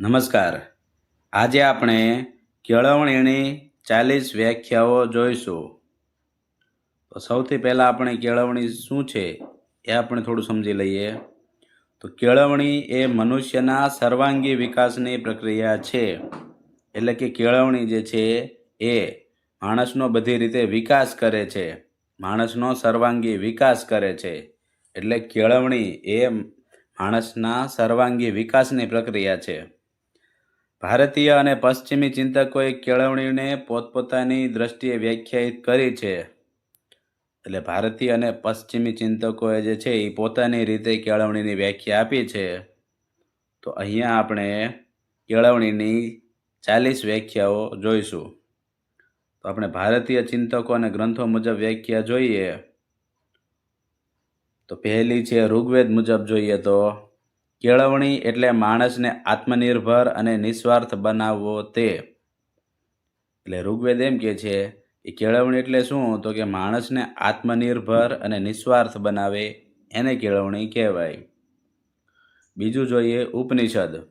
નમસ્કાર. આજે આપણે કેળવણીની ચાલીસ વ્યાખ્યાઓ જોઈશું. તો સૌથી પહેલાં આપણે કેળવણી શું છે એ આપણે થોડું સમજી લઈએ. તો કેળવણી એ મનુષ્યના સર્વાંગી વિકાસની પ્રક્રિયા છે. એટલે કે કેળવણી જે છે એ માણસનો બધી રીતે વિકાસ કરે છે. માણસનો સર્વાંગી વિકાસ કરે છે. એટલે કેળવણી એ માણસના સર્વાંગી વિકાસની પ્રક્રિયા છે. ભારતીય અને પશ્ચિમી ચિંતકોએ કેળવણીને પોતપોતાની દ્રષ્ટિએ વ્યાખ્યાયિત કરી છે. એટલે ભારતીય અને પશ્ચિમી ચિંતકોએ જે છે એ પોતાની રીતે કેળવણીની વ્યાખ્યા આપી છે. તો અહીંયા આપણે કેળવણીની ચાલીસ વ્યાખ્યાઓ જોઈશું. તો આપણે ભારતીય ચિંતકો અને ગ્રંથો મુજબ વ્યાખ્યા જોઈએ. તો પહેલી છે ઋગ્વેદ મુજબ જોઈએ તો કેળવણી એટલે માણસને આત્મનિર્ભર અને નિસ્વાર્થ બનાવવો તે. એટલે ઋગ્વેદ એમ કે છે, એ કેળવણી એટલે શું? તો કે માણસને આત્મનિર્ભર અને નિસ્વાર્થ બનાવે એને કેળવણી કહેવાય. બીજું જોઈએ ઉપનિષદ.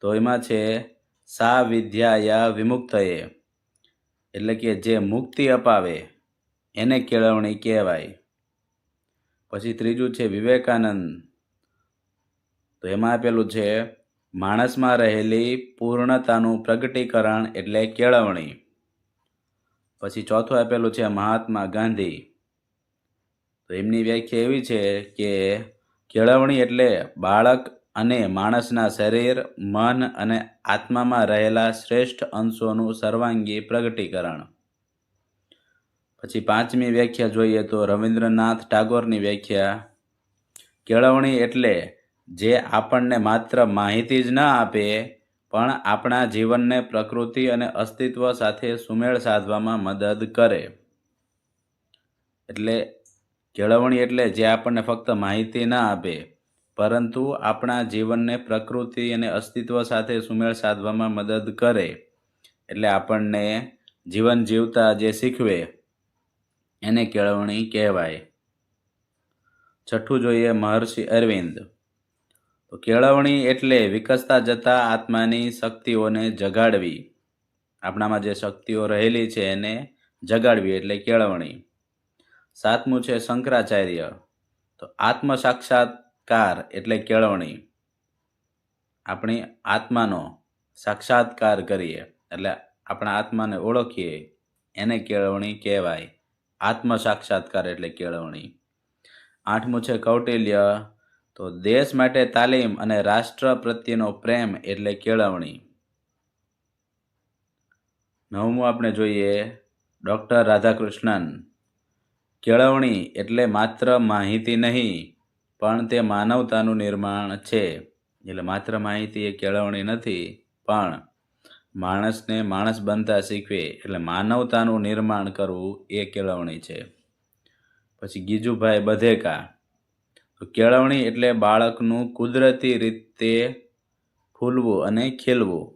તો એમાં છે, સા વિદ્યાયા વિમુક્તએ એટલે કે જે મુક્તિ અપાવે એને કેળવણી કહેવાય. પછી ત્રીજું છે, વિવેકાનંદ. તો એમાં આપેલું છે, માણસમાં રહેલી પૂર્ણતાનું પ્રગટીકરણ એટલે કેળવણી. પછી ચોથું આપેલું છે, મહાત્મા ગાંધી. તો એમની વ્યાખ્યા એવી છે કે કેળવણી એટલે બાળક અને માણસના શરીર, મન અને આત્મામાં રહેલા શ્રેષ્ઠ અંશોનું સર્વાંગી પ્રગટીકરણ. પછી પાંચમી વ્યાખ્યા જોઈએ તો રવિન્દ્રનાથ ટાગોરની વ્યાખ્યા, કેળવણી એટલે જે આપણને માત્ર માહિતી જ ન આપે, પણ આપણા જીવનને પ્રકૃતિ અને અસ્તિત્વ સાથે સુમેળ સાધવામાં મદદ કરે. એટલે કેળવણી એટલે જે આપણને ફક્ત માહિતી ન આપે, પરંતુ આપણા જીવનને પ્રકૃતિ અને અસ્તિત્વ સાથે સુમેળ સાધવામાં મદદ કરે. એટલે આપણને જીવન જીવતા જે શીખવે, એને કેળવણી કહેવાય. છઠ્ઠું જોઈએ મહર્ષિ અરવિંદ. તો કેળવણી એટલે વિકસતા જતા આત્માની શક્તિઓને જગાડવી. આપણામાં જે શક્તિઓ રહેલી છે એને જગાડવી એટલે કેળવણી. સાતમું છે શંકરાચાર્ય. તો આત્મ સાક્ષાત્કાર એટલે કેળવણી. આપણી આત્માનો સાક્ષાત્કાર કરીએ એટલે આપણા આત્માને ઓળખીએ એને કેળવણી કહેવાય. આત્મ સાક્ષાત્કાર એટલે કેળવણી. આઠમું છે કૌટિલ્ય. તો દેશ માટે તાલીમ અને રાષ્ટ્ર પ્રત્યેનો પ્રેમ એટલે કેળવણી. નવમું આપણે જોઈએ ડૉક્ટર રાધાકૃષ્ણન. કેળવણી એટલે માત્ર માહિતી નહીં, પણ તે માનવતાનું નિર્માણ છે. એટલે માત્ર માહિતી એ કેળવણી નથી, પણ માણસને માણસ બનતા શીખવે, એટલે માનવતાનું નિર્માણ કરવું એ કેળવણી છે. પછી ગીજુભાઈ બધેકા. કેળવણી એટલે બાળકનું કુદરતી રીતે ફૂલવું અને ખીલવું.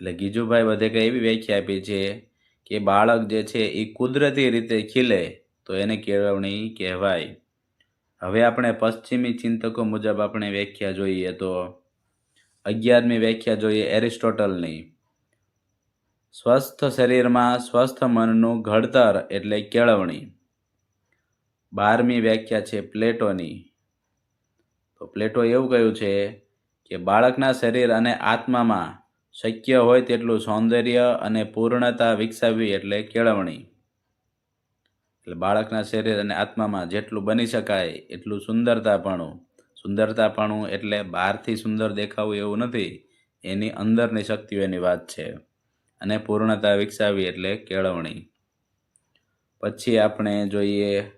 એટલે ગીજુભાઈ બધેકા એવી વ્યાખ્યા આપી છે કે બાળક જે છે એ કુદરતી રીતે ખીલે તો એને કેળવણી કહેવાય. હવે આપણે પશ્ચિમી ચિંતકો મુજબ આપણે વ્યાખ્યા જોઈએ તો અગિયારમી વ્યાખ્યા જોઈએ એરિસ્ટોટલની. સ્વસ્થ શરીરમાં સ્વસ્થ મનનું ઘડતર એટલે કેળવણી. બારમી વ્યાખ્યા છે પ્લેટોની. તો પ્લેટો એવું કહ્યું છે કે બાળકના શરીર અને આત્મામાં શક્ય હોય તેટલું સૌંદર્ય અને પૂર્ણતા વિકસાવવી એટલે કેળવણી. એટલે બાળકના શરીર અને આત્મામાં જેટલું બની શકાય એટલું સુંદરતાપણું. સુંદરતાપણું એટલે બહારથી સુંદર દેખાવું એવું નથી, એની અંદરની શક્તિઓની વાત છે. અને પૂર્ણતા વિકસાવી એટલે કેળવણી. પછી આપણે જોઈએ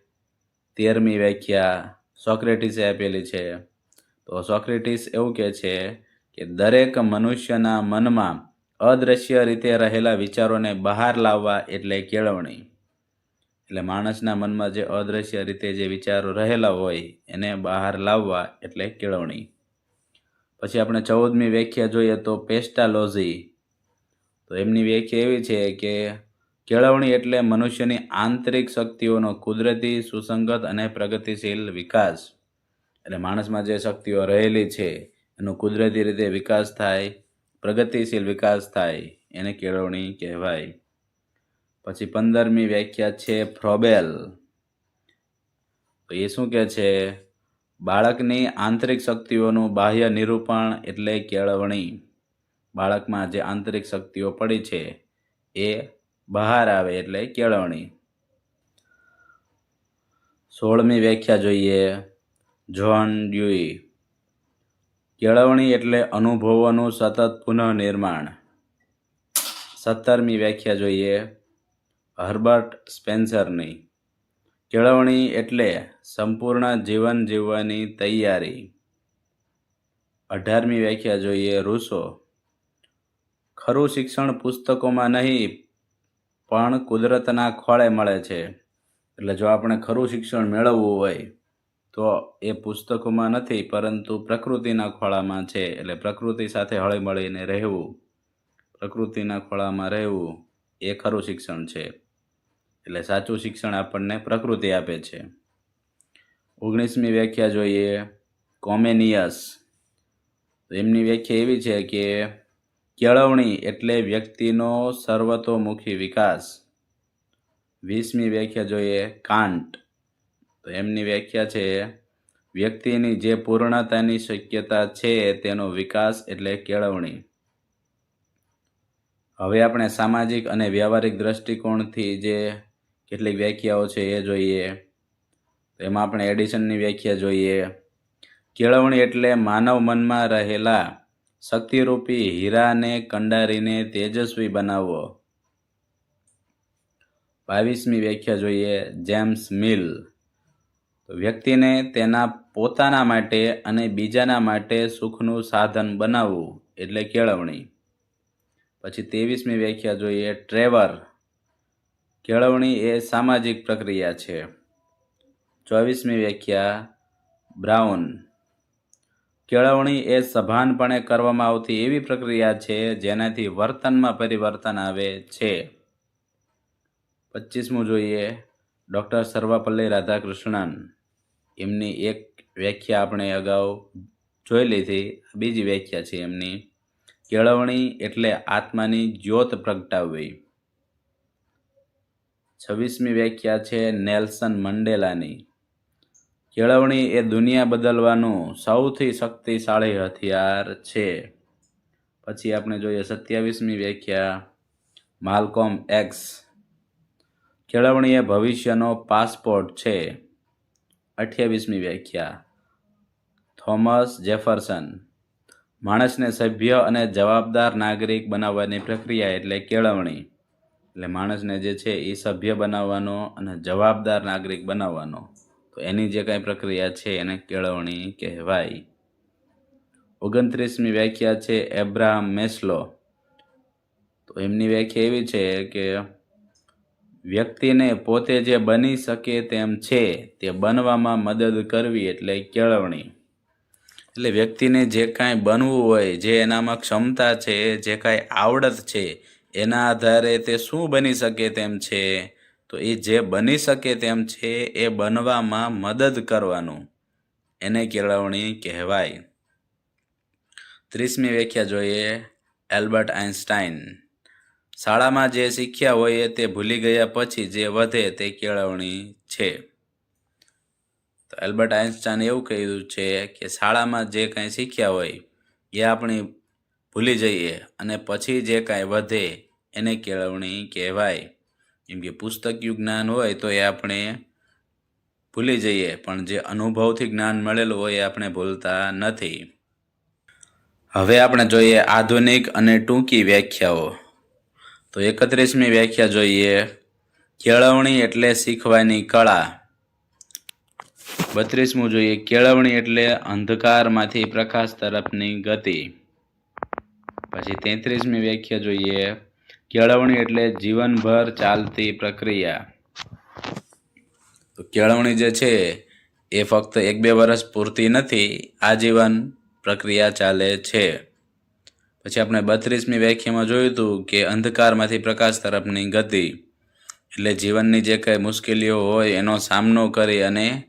તેરમી વ્યાખ્યા સોક્રેટિસે આપેલી છે. તો સોક્રેટિસ એવું કહે છે કે દરેક મનુષ્યના મનમાં અદ્રશ્ય રીતે રહેલા વિચારોને બહાર લાવવા એટલે કેળવણી. એટલે માણસના મનમાં જે અદ્રશ્ય રીતે જે વિચારો રહેલા હોય એને બહાર લાવવા એટલે કેળવણી. પછી આપણે ચૌદમી વ્યાખ્યા જોઈએ તો પેસ્ટાલોજી. તો એમની વ્યાખ્યા એવી છે કે કેળવણી એટલે મનુષ્યની આંતરિક શક્તિઓનો કુદરતી, સુસંગત અને પ્રગતિશીલ વિકાસ. એટલે માણસમાં જે શક્તિઓ રહેલી છે, એનો કુદરતી રીતે વિકાસ થાય, પ્રગતિશીલ વિકાસ થાય, એને કેળવણી કહેવાય. પછી પંદરમી વ્યાખ્યા છે ફ્રોબેલ. તો એ શું કહે છે? બાળકની આંતરિક શક્તિઓનું બાહ્ય નિરૂપણ એટલે કેળવણી. બાળકમાં જે આંતરિક શક્તિઓ પડી છે, એ બહાર આવે એટલે કેળવણી. સોળમી વ્યાખ્યા જોઈએ. John Dewey. કેળવણી એટલે અનુભવોનું સતત પુનઃનિર્માણ. સત્તરમી વ્યાખ્યા જોઈએ. હર્બર્ટ સ્પેન્સરની. કેળવણી એટલે સંપૂર્ણ જીવન જીવવાની તૈયારી. અઢારમી વ્યાખ્યા જોઈએ. રૂસો. ખરું શિક્ષણ પુસ્તકોમાં નહીં પણ કુદરતના ખોળે મળે છે. એટલે જો આપણે ખરું શિક્ષણ મેળવવું હોય, તો એ પુસ્તકોમાં નથી, પરંતુ પ્રકૃતિના ખોળામાં છે. એટલે પ્રકૃતિ સાથે હળી મળીને રહેવું, પ્રકૃતિના ખોળામાં રહેવું, એ ખરું શિક્ષણ છે. એટલે સાચું શિક્ષણ આપણને પ્રકૃતિ આપે છે. ઓગણીસમી વ્યાખ્યા જોઈએ, કોમેનિયસ. એમની વ્યાખ્યા એવી છે કે કેળવણી એટલે વ્યક્તિનો સર્વતોમુખી વિકાસ. વીસમી વ્યાખ્યા જોઈએ કાંટ. તો એમની વ્યાખ્યા છે, વ્યક્તિની જે પૂર્ણતાની શક્યતા છે તેનો વિકાસ એટલે કેળવણી. હવે આપણે સામાજિક અને વ્યવહારિક દ્રષ્ટિકોણથી જે કેટલીક વ્યાખ્યાઓ છે એ જોઈએ. એમાં આપણે એડિશનની વ્યાખ્યા જોઈએ. કેળવણી એટલે માનવ મનમાં રહેલા શક્તિરૂપી હીરાને કંડારીને તેજસ્વી બનાવવો બાવીસમી વ્યાખ્યા જોઈએ, જેમ્સ મિલ. વ્યક્તિને તેના પોતાના માટે અને બીજાના માટે સુખનું સાધન બનાવવું, એટલે કેળવણી. પછી ત્રેવીસમી વ્યાખ્યા જોઈએ, ટ્રેવર. કેળવણી એ સામાજિક પ્રક્રિયા છે. ચોવીસમી વ્યાખ્યા, બ્રાઉન. કેળવણી એ સભાનપણે કરવામાં આવતી એવી પ્રક્રિયા છે, જેનાથી વર્તનમાં પરિવર્તન આવે છે. પચીસમું જોઈએ. ડૉક્ટર સર્વપલ્લી રાધાકૃષ્ણન, એમની એક વ્યાખ્યા આપણે અગાઉ જોઈ લીધી. બીજી વ્યાખ્યા છે એમની. કેળવણી એટલે આત્માની જ્યોત પ્રગટાવવી. છવ્વીસમી વ્યાખ્યા છે નેલ્સન મંડેલાની. કેળવણી એ દુનિયા બદલવાનું સૌથી શક્તિશાળી હથિયાર છે. પછી આપણે જોઈએ સત્યાવીસમી વ્યાખ્યા. Malcolm X. કેળવણી એ ભવિષ્યનો પાસપોર્ટ છે. અઠ્યાવીસમી વ્યાખ્યા. Thomas Jefferson. માણસને સભ્ય અને જવાબદાર નાગરિક બનાવવાની પ્રક્રિયા એટલે કેળવણી. એટલે માણસને જે છે એ સભ્ય બનાવવાનો અને જવાબદાર નાગરિક બનાવવાનો. તો એની જે કાંઈ પ્રક્રિયા છે એને કેળવણી કહેવાય. ઓગણત્રીસમી વ્યાખ્યા છે એબ્રાહમ મેસ્લો. તો એમની વ્યાખ્યા એવી છે કે વ્યક્તિને પોતે જે બની શકે તેમ છે તે બનવામાં મદદ કરવી એટલે કેળવણી. એટલે વ્યક્તિને જે કાંઈ બનવું હોય, જે એનામાં ક્ષમતા છે, જે કાંઈ આવડત છે, એના આધારે તે શું બની શકે તેમ છે? તો એ જે બની શકે તેમ છે, એ બનવામાં મદદ કરવાનું. એને કેળવણી કહેવાય. ત્રીસમી વ્યાખ્યા જોઈએ, એલ્બર્ટ આઇન્સ્ટાઈન શાળામાં જે શીખ્યા હોય તે ભૂલી ગયા પછી જે વધે તે કેળવણી છે. તો એલ્બર્ટ આઇન્સ્ટાઇન એવું કહ્યું છે કે શાળામાં જે કાંઈ શીખ્યા હોય, એ આપણે ભૂલી જઈએ અને પછી જે કાંઈ વધે, એને કેળવણી કહેવાય. કેમ કે પુસ્તકયું જ્ઞાન હોય તો એ આપણે ભૂલી જઈએ, પણ જે અનુભવથી જ્ઞાન મળેલું હોય એ આપણે ભૂલતા નથી. હવે આપણે જોઈએ આધુનિક અને ટૂંકી વ્યાખ્યાઓ. તો એકત્રીસમી વ્યાખ્યા જોઈએ, કેળવણી એટલે શીખવાની કળા. બત્રીસમું જોઈએ, કેળવણી એટલે અંધકારમાંથી પ્રકાશ તરફની ગતિ. પછી તેત્રીસમી વ્યાખ્યા જોઈએ કેળવણી એટલે જીવનભર ચાલતી પ્રક્રિયા. કેળવણી જે છે, એ ફક્ત એક બે વર્ષ પૂરતી નથી, આજીવન પ્રક્રિયા ચાલે છે. પછી આપણે બત્રીસમી વ્યાખ્યામાં જોયું હતું કે અંધકારમાંથી પ્રકાશ તરફની ગતિ. એટલે જીવનની જે કંઈ મુશ્કેલીઓ હોય, એનો સામનો કરી અને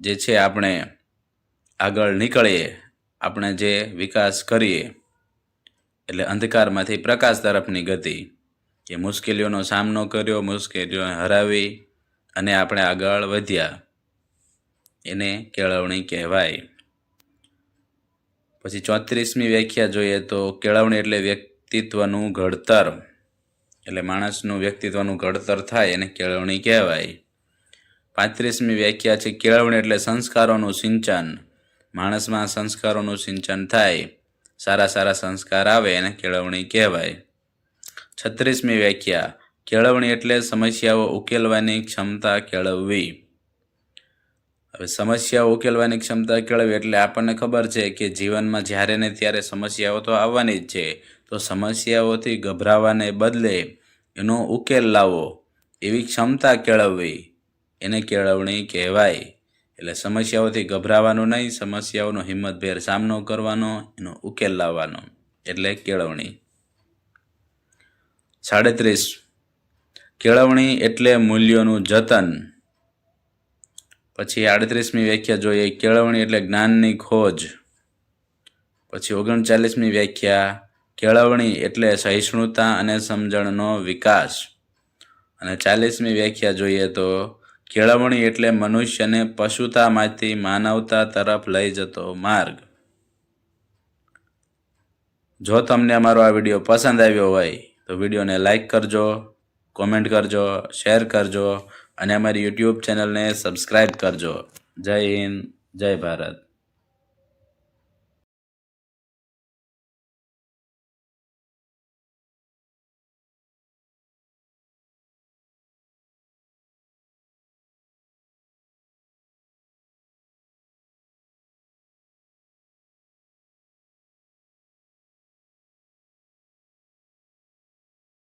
જે છે, આપણે આગળ નીકળીએ, આપણે જે વિકાસ કરીએ. એટલે અંધકારમાંથી પ્રકાશ તરફની ગતિ કે મુશ્કેલીઓનો સામનો કર્યો મુશ્કેલીઓને હરાવી અને આપણે આગળ વધ્યા. એને કેળવણી કહેવાય. પછી ચોત્રીસમી વ્યાખ્યા જોઈએ તો કેળવણી એટલે વ્યક્તિત્વનું ઘડતર. એટલે માણસનું વ્યક્તિત્વનું ઘડતર થાય એને કેળવણી કહેવાય. પાંત્રીસમી વ્યાખ્યા છે, કેળવણી એટલે સંસ્કારોનું સિંચન. માણસમાં સંસ્કારોનું સિંચન થાય. સારા સારા સંસ્કાર આવે એને કેળવણી કહેવાય. છત્રીસમી વ્યાખ્યા, કેળવણી એટલે સમસ્યાઓ ઉકેલવાની ક્ષમતા કેળવવી. હવે સમસ્યાઓ ઉકેલવાની ક્ષમતા કેળવવી એટલે આપણને ખબર છે કે જીવનમાં જ્યારે ને ત્યારે સમસ્યાઓ તો આવવાની જ છે. તો સમસ્યાઓથી ગભરાવાને બદલે એનો ઉકેલ લાવવો એવી ક્ષમતા કેળવવી, એને કેળવણી કહેવાય. એટલે સમસ્યાઓથી ગભરાવાનું નહીં, સમસ્યાઓનો હિંમતભેર સામનો કરવાનો, એનો ઉકેલ લાવવાનો. એટલે કેળવણી. સાડત્રીસ. કેળવણી એટલે મૂલ્યોનું જતન. પછી આડત્રીસમી વ્યાખ્યા જોઈએ. કેળવણી એટલે જ્ઞાનની ખોજ. પછી ઓગણચાલીસમી વ્યાખ્યા. કેળવણી એટલે સહિષ્ણુતા અને સમજણનો વિકાસ. અને ચાલીસમી વ્યાખ્યા જોઈએ તો કેળવણી એટલે મનુષ્યને પશુતામાંથી માનવતા તરફ લઈ જતો માર્ગ. જો તમને અમારો આ વીડિયો પસંદ આવ્યો હોય, તો વિડીયોને લાઈક કરજો, કોમેન્ટ કરજો, શેર કરજો, અને અમારી યુટ્યુબ ચેનલને સબસ્ક્રાઈબ કરજો. જય હિન્દ, જય ભારત.